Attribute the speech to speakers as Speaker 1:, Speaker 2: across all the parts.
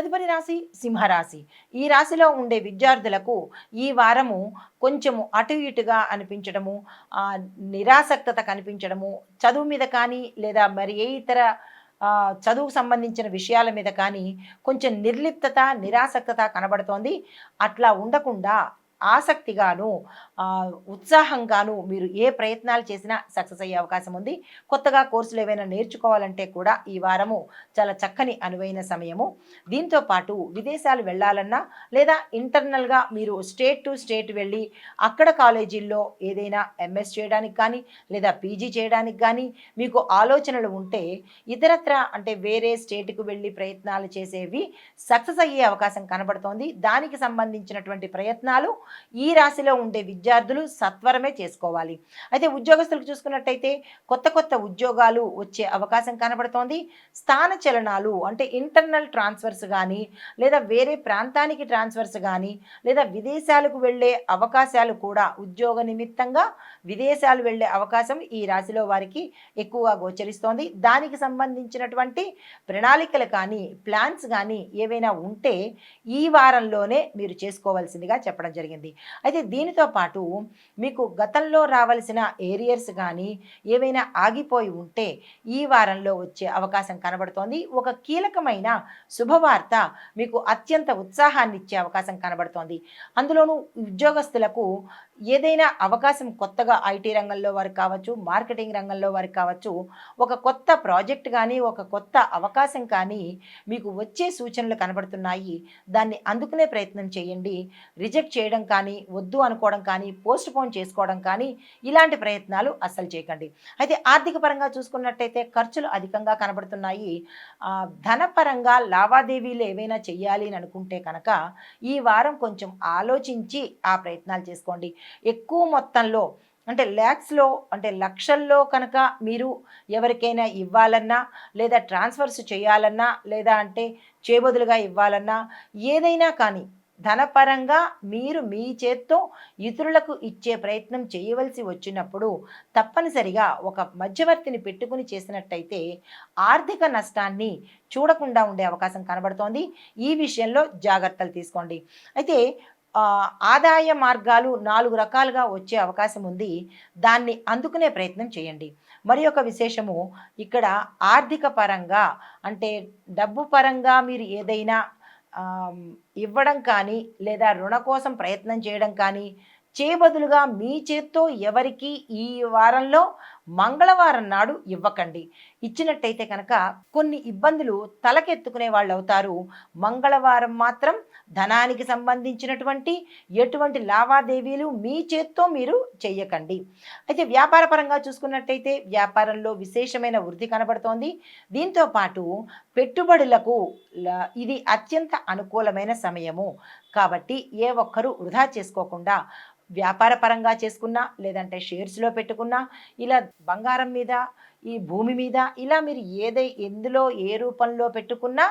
Speaker 1: తదుపరి రాశి సింహరాశి. ఈ రాశిలో ఉండే విద్యార్థులకు ఈ వారము కొంచెము అటు ఇటుగా అనిపించడము నిరాసక్తత కనిపించడము చదువు మీద కానీ లేదా మరి ఏ ఇతర చదువుకు సంబంధించిన విషయాల మీద కానీ కొంచెం నిర్లిప్తత నిరాసక్తత కనబడుతోంది. అట్లా ఉండకుండా ఆసక్తిగాను ఉత్సాహంగాను మీరు ఏ ప్రయత్నాలు చేసినా సక్సెస్ అయ్యే అవకాశం ఉంది. కొత్తగా కోర్సులు ఏవైనా నేర్చుకోవాలంటే కూడా ఈ వారము చాలా చక్కని అనువైన సమయము. దీంతో పాటు విదేశాలు వెళ్ళాలన్నా లేదా ఇంటర్నల్గా మీరు స్టేట్ టు స్టేట్ వెళ్ళి అక్కడ కాలేజీల్లో ఏదైనా ఎంఎస్ చేయడానికి కానీ లేదా పీజీ చేయడానికి కానీ మీకు ఆలోచనలు ఉంటే ఇతరత్ర అంటే వేరే స్టేట్కి వెళ్ళి ప్రయత్నాలు చేసేవి సక్సెస్ అయ్యే అవకాశం కనబడుతోంది. దానికి సంబంధించినటువంటి ప్రయత్నాలు ఈ రాశిలో ఉండే విద్యార్థులు సత్వరమే చేసుకోవాలి. అయితే ఉద్యోగస్తులకు చూసుకున్నట్టయితే కొత్త కొత్త ఉద్యోగాలు వచ్చే అవకాశం కనబడుతోంది. స్థాన చలనాలు అంటే ఇంటర్నల్ ట్రాన్స్ఫర్స్ కానీ లేదా వేరే ప్రాంతానికి ట్రాన్స్ఫర్స్ కానీ లేదా విదేశాలకు వెళ్ళే అవకాశాలు కూడా ఉద్యోగ నిమిత్తంగా విదేశాలు వెళ్ళే అవకాశం ఈ రాశిలో వారికి ఎక్కువగా గోచరిస్తోంది. దానికి సంబంధించినటువంటి ప్రణాళికలు కానీ ప్లాన్స్ కానీ ఏవైనా ఉంటే ఈ వారంలోనే మీరు చేసుకోవాల్సిందిగా చెప్పడం జరిగింది. అయితే దీనితో పాటు మీకు గతంలో రావాల్సిన ఏరియర్స్ కానీ ఏవైనా ఆగిపోయి ఉంటే ఈ వారంలో వచ్చే అవకాశం కనబడుతోంది. ఒక కీలకమైన శుభవార్త మీకు అత్యంత ఉత్సాహాన్ని ఇచ్చే అవకాశం కనబడుతోంది. అందులోనూ ఉద్యోగస్తులకు ఏదైనా అవకాశం కొత్తగా ఐటీ రంగంలో వారికి కావచ్చు మార్కెటింగ్ రంగంలో వారికి కావచ్చు ఒక కొత్త ప్రాజెక్ట్ కానీ ఒక కొత్త అవకాశం కానీ మీకు వచ్చే సూచనలు కనబడుతున్నాయి. దాన్ని అందుకునే ప్రయత్నం చేయండి. రిజెక్ట్ చేయడం కానీ వద్దు అనుకోవడం కానీ పోస్ట్ పోన్ చేసుకోవడం కానీ ఇలాంటి ప్రయత్నాలు అస్సలు చేయకండి. అయితే ఆర్థిక పరంగా చూసుకున్నట్టయితే ఖర్చులు అధికంగా కనబడుతున్నాయి. ధనపరంగా లావాదేవీలు ఏవైనా చేయాలి అని అనుకుంటే కనుక ఈ వారం కొంచెం ఆలోచించి ఆ ప్రయత్నాలు చేసుకోండి. ఎక్కువ మొత్తంలో అంటే ల్యాక్స్లో అంటే లక్షల్లో కనుక మీరు ఎవరికైనా ఇవ్వాలన్నా లేదా ట్రాన్స్ఫర్స్ చేయాలన్నా లేదా అంటే చేబదులుగా ఇవ్వాలన్నా ఏదైనా కానీ ధనపరంగా మీరు మీ చేత్తో ఇతరులకు ఇచ్చే ప్రయత్నం చేయవలసి వచ్చినప్పుడు తప్పనిసరిగా ఒక మధ్యవర్తిని పెట్టుకుని చేసినట్టయితే ఆర్థిక నష్టాన్ని చూడకుండా ఉండే అవకాశం కనబడుతోంది. ఈ విషయంలో జాగ్రత్తలు తీసుకోండి. అయితే ఆదాయ మార్గాలు నాలుగు రకాలుగా వచ్చే అవకాశం ఉంది. దాన్ని అందుకునే ప్రయత్నం చేయండి. మరి ఒక విశేషము ఇక్కడ ఆర్థిక పరంగా అంటే డబ్బు పరంగా మీరు ఏదైనా ఇవ్వడం కానీ లేదా రుణ కోసం ప్రయత్నం చేయడం కానీ చేయబదులుగా మీ చేత్తో ఎవరికి ఈ వారంలో మంగళవారం నాడు ఇవ్వకండి. ఇచ్చినట్టయితే కనుక కొన్ని ఇబ్బందులు తలకెత్తుకునే వాళ్ళు అవుతారు మంగళవారం మాత్రం ధనానికి సంబంధించినటువంటి ఎటువంటి లావాదేవీలు మీ చేత్తో మీరు చేయకండి అయితే వ్యాపారపరంగా చూసుకున్నట్టయితే వ్యాపారంలో విశేషమైన వృద్ధి కనబడుతోంది. దీంతో పాటు పెట్టుబడులకు ఇది అత్యంత అనుకూలమైన సమయము. కాబట్టి ఏ ఒక్కరూ వృధా చేసుకోకుండా వ్యాపార పరంగా చేసుకున్నా లేదంటే షేర్స్లో పెట్టుకున్నా ఇలా బంగారం మీద ఈ భూమి మీద ఇలా మీరు ఏదై ఎందులో ఏ రూపంలో పెట్టుకున్నా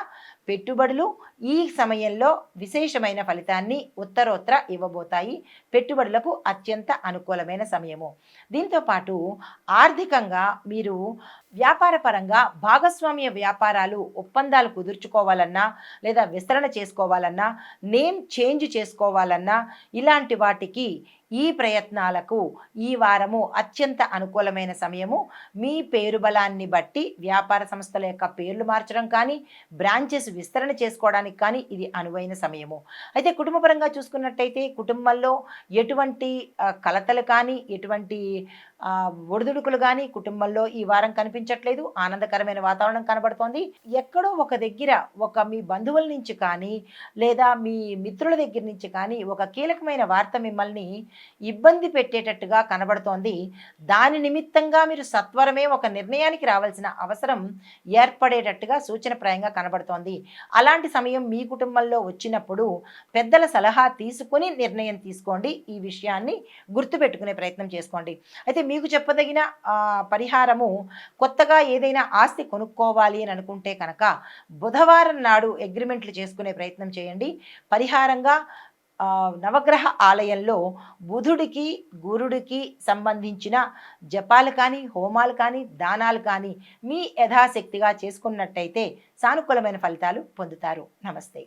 Speaker 1: పెట్టుబడులు ఈ సమయంలో విశేషమైన ఫలితాన్ని ఉత్తరోత్తర ఇవ్వబోతాయి. పెట్టుబడులకు అత్యంత అనుకూలమైన సమయము. దీంతో పాటు ఆర్థికంగా మీరు వ్యాపార పరంగా భాగస్వామ్య వ్యాపారాలు ఒప్పందాలు కుదుర్చుకోవాలన్నా లేదా విస్తరణ చేసుకోవాలన్నా నేమ్ చేంజ్ చేసుకోవాలన్నా ఇలాంటి వాటికి ఈ ప్రయత్నాలకు ఈ వారము అత్యంత అనుకూలమైన సమయము. మీ పే పేరు బలాన్ని బట్టి వ్యాపార సంస్థల యొక్క పేర్లు మార్చడం కానీ బ్రాంచెస్ విస్తరణ చేసుకోవడానికి కానీ ఇది అనువైన సమయము. అయితే కుటుంబపరంగా చూసుకున్నట్టయితే కుటుంబంలో ఎటువంటి కలతలు కానీ ఎటువంటి ఒడిదుడుకులు కానీ కుటుంబంలో ఈ వారం కనిపించట్లేదు. ఆనందకరమైన వాతావరణం కనబడుతోంది. ఎక్కడో ఒక దగ్గర ఒక మీ బంధువుల నుంచి కానీ లేదా మీ మిత్రుల దగ్గర నుంచి కానీ ఒక కీలకమైన వార్త మిమ్మల్ని ఇబ్బంది పెట్టేటట్టుగా కనబడుతోంది. దాని నిమిత్తంగా మీరు సత్వరమే ఒక నిర్ణయానికి రావాల్సిన అవసరం ఏర్పడేటట్టుగా సూచనప్రాయంగా కనబడుతోంది. అలాంటి సమయం మీ కుటుంబంలో వచ్చినప్పుడు పెద్దల సలహా తీసుకుని నిర్ణయం తీసుకోండి. ఈ విషయాన్ని గుర్తుపెట్టుకునే ప్రయత్నం చేసుకోండి. అయితే మీకు చెప్పదగిన పరిహారము కొత్తగా ఏదైనా ఆస్తి కొనుక్కోవాలి అని అనుకుంటే కనుక బుధవారం నాడు అగ్రిమెంట్లు చేసుకునే ప్రయత్నం చేయండి. పరిహారంగా నవగ్రహ ఆలయంలో బుధుడికి గురుడికి సంబంధించిన జపాలు కానీ హోమాలు కానీ దానాలు కానీ మీ యథాశక్తిగా చేసుకున్నట్టయితే సానుకూలమైన ఫలితాలు పొందుతారు. నమస్తే.